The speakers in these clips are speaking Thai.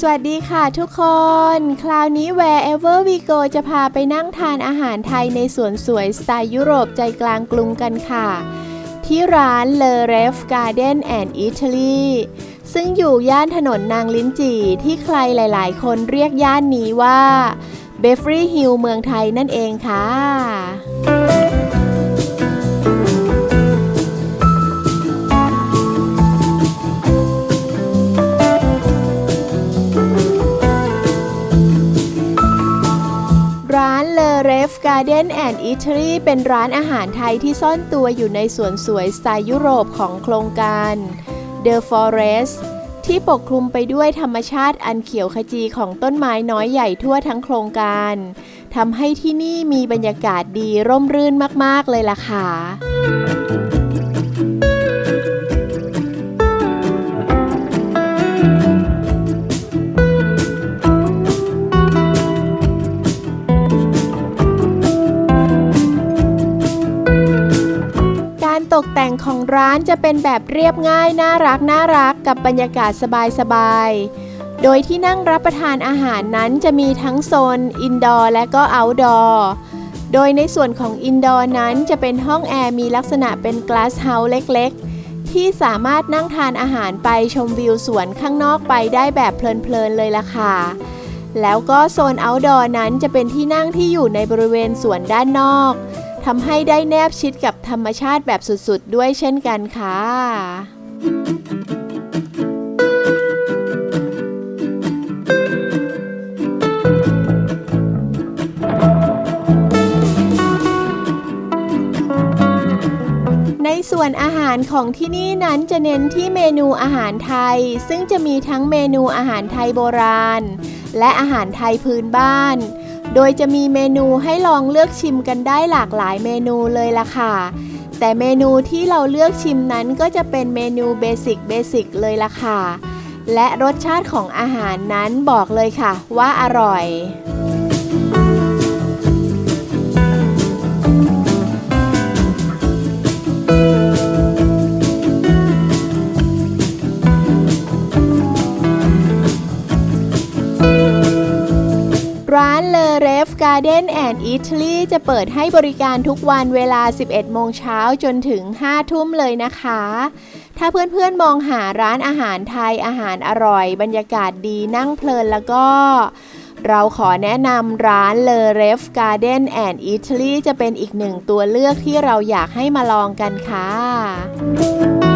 สวัสดีค่ะทุกคน คราวนี้ Wherever we go จะพาไปนั่งทานอาหารไทยในสวนสวยสไตล์ยุโรปใจกลางกรุงกันค่ะ ที่ร้าน Le Ref Garden and Italy ซึ่งอยู่ย่านถนนนางลิ้นจี่ที่ใครหลายๆ คนเรียกย่านนี้ว่า Beverly Hill เมืองไทยนั่นเองค่ะ Garden and Eatery เป็นร้านอาหารไทยที่ซ่อนตัวอยู่ในสวนสวยสไตล์ยุโรปของโครงการ The Forest ที่ปกคลุมไปด้วยธรรมชาติอันเขียวขจีของต้นไม้น้อยใหญ่ทั่วทั้งโครงการทำให้ที่นี่มีบรรยากาศดีร่มรื่นมาก ๆ เลยล่ะค่ะ ตกแต่งของร้านจะเป็นแบบเรียบง่ายน่ารักน่ารักกับบรรยากาศสบายๆ โดยที่นั่งรับประทานอาหารนั้นจะมีทั้งโซนอินดอร์และก็เอาท์ดอร์โดยในส่วนของอินดอร์นั้นจะเป็นห้องแอร์มีลักษณะเป็นกลาสเฮาส์เล็กๆ ที่สามารถนั่งทานอาหารไปชมวิวสวนข้างนอกไปได้แบบเพลินๆเลยล่ะค่ะแล้วก็โซนเอาท์ดอร์นั้นจะเป็นที่นั่งที่อยู่ในบริเวณสวนด้านนอก ทำให้ได้แนบชิดกับธรรมชาติแบบสุดๆ ด้วยเช่นกันค่ะในส่วนอาหารของที่นี่นั้นจะเน้นที่เมนูอาหารไทย ซึ่งจะมีทั้งเมนูอาหารไทยโบราณ และอาหารไทยพื้นบ้าน โดยจะมีเมนูให้ลองเลือกชิมกันได้หลากหลายเมนูเลยล่ะค่ะ แต่เมนูที่เราเลือกชิมนั้นก็จะเป็นเมนูเบสิกเบสิกเลยล่ะค่ะ และรสชาติของอาหารนั้นบอกเลยค่ะว่าอร่อย Garden and Eatery จะเปิดให้บริการทุกวันเวลา 11 โมงเช้าจนถึง 5 ทุ่มเลยนะคะ ถ้าเพื่อนๆมองหาร้านอาหารไทยอาหารอร่อย บรรยากาศดีนั่งเพลินแล้วก็เราขอแนะนำร้าน Le Ref Garden and Eatery จะเป็นอีกหนึ่งตัวเลือกที่เราอยากให้มาลองกันค่ะ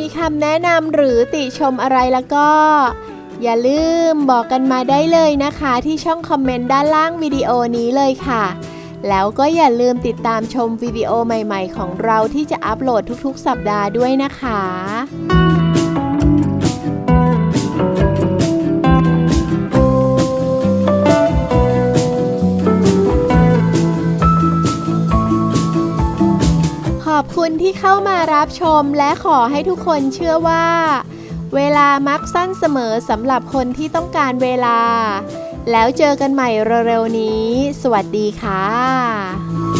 มีคำแนะนำหรือติชมอะไรแล้วก็ อย่าลืมบอกกันมาได้เลยนะคะ ที่ช่องคอมเมนต์ด้านล่างวิดีโอนี้เลยค่ะ แล้วก็อย่าลืมติดตามชมวิดีโอใหม่ ๆ ของเราที่จะอัปโหลดทุกๆ สัปดาห์ด้วยนะคะ คุณที่เข้ามารับชมและขอให้ทุกคนเชื่อว่า เวลามักสั้นเสมอสำหรับคนที่ต้องการเวลา แล้วเจอกันใหม่เร็วๆนี้ สวัสดีค่ะ